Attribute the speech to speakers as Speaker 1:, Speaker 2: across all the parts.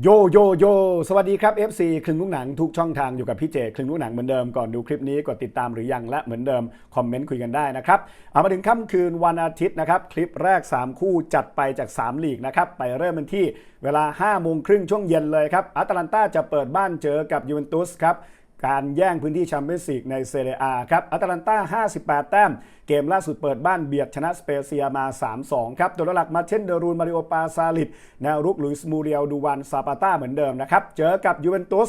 Speaker 1: โยโยโยสวัสดีครับ FC คลึงลูกหนังทุกช่องทางอยู่กับพี่เจคลึงลูกหนังเหมือนเดิมก่อนดูคลิปนี้กดติดตามหรือยังและเหมือนเดิม คอมเมนต์คุยกันได้นะครับ เอามาถึงค่ำคืนวันอาทิตย์นะครับ คลิปแรก 3 คู่จัดไปจาก 3 ลีกนะครับ ไปเริ่มกันที่เวลา5โมงครึ่งช่วงเย็นเลยครับอัตแลนตาจะเปิดบ้านเจอกับยูเวนตุสครับ การแย่งพื้นที่แชมเปี้ยนส์ลีกในเซเรียอาครับอัตแลนตา 58 แต้ม เกมล่าสุดเปิดบ้านเบียดชนะสเปเซียมา 3-2 ครับ ตัวหลักมาเช่นเดรูน มาริโอปาซาลิดแนวรุกลุยส์มูเรียลดูวันซาปาต้าเหมือนเดิมนะครับ เจอกับยูเวนตุส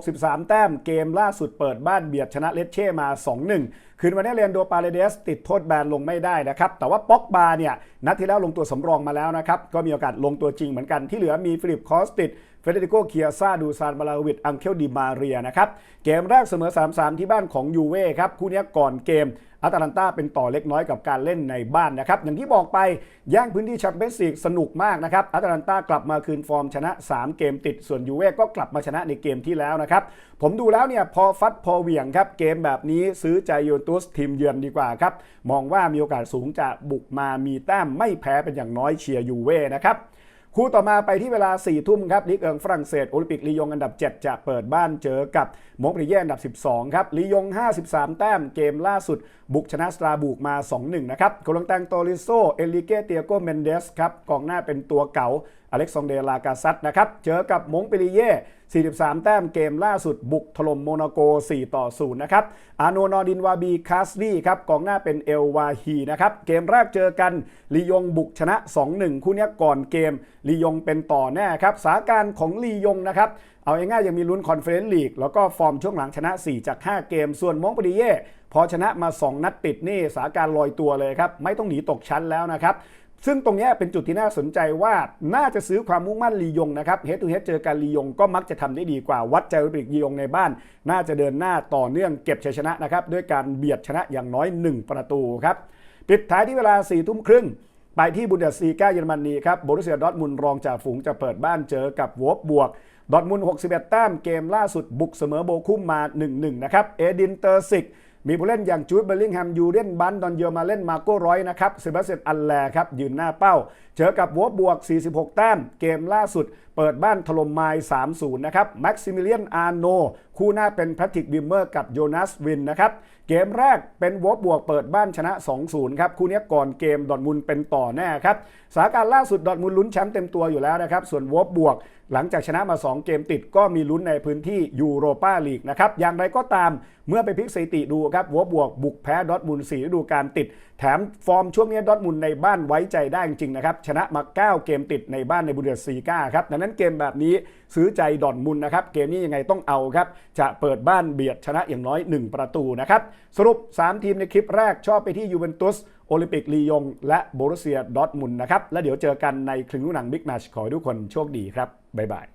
Speaker 1: 63 แต้มเกมล่าสุดเปิดบ้านเบียดชนะเลสเช่มา 2-1 คืนวันนี้เรียนโดปาเลเดสติดโทษแบนลงไม่ได้นะครับ แต่ว่าป็อกบาเนี่ย นัดที่แล้วลงตัวสำรองมาแล้วนะครับ ก็มีโอกาสลงตัวจริงเหมือนกันที่เหลือมีฟิลิปคอสติดเฟเดริโกเคียซาดูซานบาลาวิดอังเคลดิมาเรียนะครับ เกมแรกเสมอ 3-3 ที่บ้านของยูเว่ครับ คู่นี้ก่อนเกมอัตแลนตาเป็นต่อเล็กน้อยกับการเล่นในบ้านนะครับ อย่างที่บอกไปย่างพื้นที่แชมเปี้ยนส์ลีกสนุกมากนะครับอัตแลนตากลับมาคืนฟอร์มชนะ 3 เกมติดส่วนยูเว่ก็กลับมาชนะในเกมที่แล้วนะครับ ผมดูแล้วเนี่ยพอฟัดพอเหวี่ยงครับ เกมแบบนี้ซื้อใจยูเวนตุสทีมเยือนดีกว่าครับมองว่ามีโอกาสสูงจะบุกมามีแต้มไม่แพ้เป็นอย่างน้อยเชียร์ยูเว่นะครับคู่ต่อมาไปที่เวลา4ทุ่มครับลีกเอิงฝรั่งเศสโอลิมปิกลียงอันดับ 7 จะเปิดบ้านเจอกับมงปรีเย่อันดับ 12 ครับลียง 53 แต้มเกมล่าสุด บุกชนะสตราบูกมา 2-1 นะครับโกลังแตงโตริโซ เอลิเกเตียโกเมนเดสครับกองหน้าเป็นตัวเก่าอเล็กซานเดลากาซัตนะครับเจอกับมงปิลิเย่ 43 แต้มเกมล่าสุดบุกถล่มโมนาโก 4 ต่อ 0 นะครับ อาโนนอดินวาบีคาสลี่ครับกองหน้าเป็นเอลวาฮีนะครับ เกมแรกเจอกันลียงบุกชนะ 2-1 คู่นี้ก่อนเกมลียงเป็นต่อแน่ครับสถานการณ์ของลียงนะครับเอาง่ายๆยังมีลุ้นคอนเฟอเรนซ์ลีกแล้วก็ฟอร์มช่วงหลังชนะ 4 จาก 5 เกม ส่วนมงปรีเย่พอชนะมา 2 นัดติดนี่สถานการณ์ลอยตัวเลยครับ ไม่ต้องหนีตกชั้นแล้วนะครับ ซึ่งตรงนี้เป็นจุดที่น่าสนใจว่าน่าจะซื้อความมุ่งมั่นลียงนะครับเฮดทูเฮดเจอการลียงก็มักจะทำได้ดีกว่าวัดใจริกลียงในบ้าน น่าจะเดินหน้าต่อเนื่องเก็บชัยชนะนะครับด้วยการเบียดชนะอย่างน้อย 1 ประตูครับปิดท้ายที่เวลา4ี่ทุ่มครึ่งไปที่บุนเดสซีกาเยอรมนีครับโบรุเซียดอร์ทมุนรองจากฝูงจะเปิดบ้านเจอกับวบบวกดอร์ทมุน61แต้มเกมล่าสุดบุกเสมอโบคุ้มมา 1-1 นะครับเอดินเตอร์ซิก มีผู้เล่นอย่างจูดเบลลิงแฮมยูเดนบันดอนเยอมาเล่นมาโก้ร้อยนะครับเซบาสเซตอัลแลครับยืนหน้าเป้า เจอกับวบบวก 46 แต้ม เกมล่าสุด เปิดบ้านถล่มไมล์ 3-0 นะครับแม็กซิมิเลียนอาร์โนคู่หน้าเป็นแพทริกวิมเมอร์กับโยนัสวินนะครับ เกมแรกเป็นวบบวกเปิดบ้านชนะ 2-0 ครับ คู่นี้ก่อนเกมดอทมุนด์เป็นต่อแน่ครับสถานการณ์ล่าสุดดอทมุนด์ลุ้นแชมป์เต็มตัวอยู่แล้วนะครับ ส่วนวบบวกหลังจากชนะมา 2 เกมติดก็มีลุ้นในพื้นที่ยูโรปาลีกนะครับ อย่างไรก็ตามเมื่อไปพลิกสถิติดูครับวบบวกบุกแพ้ดอทมุนด์4ฤดูกาลติด แถมฟอร์มช่วงนี้ดอทมุนด์ในบ้านไว้ใจได้จริงนะครับ ชนะมา 9 เกมติดในบ้านในบุนเดสซีกาครับดังนั้นเกมแบบนี้ซื้อใจดอทมุนด์นะครับเกมนี้ยังไงต้องเอาครับ จะเปิดบ้านเบียดชนะอย่างน้อย 1 ประตูนะครับ สรุป 3 ทีมในคลิปแรกชอบไปที่ยูเวนตุสโอลิมปิกลียง และโบรุเซียดอทมุนนะครับ แล้วเดี๋ยวเจอกันในคลึงลูกหนังบิ๊กแมชขอให้ทุกคนโชคดีครับ บ๊ายบาย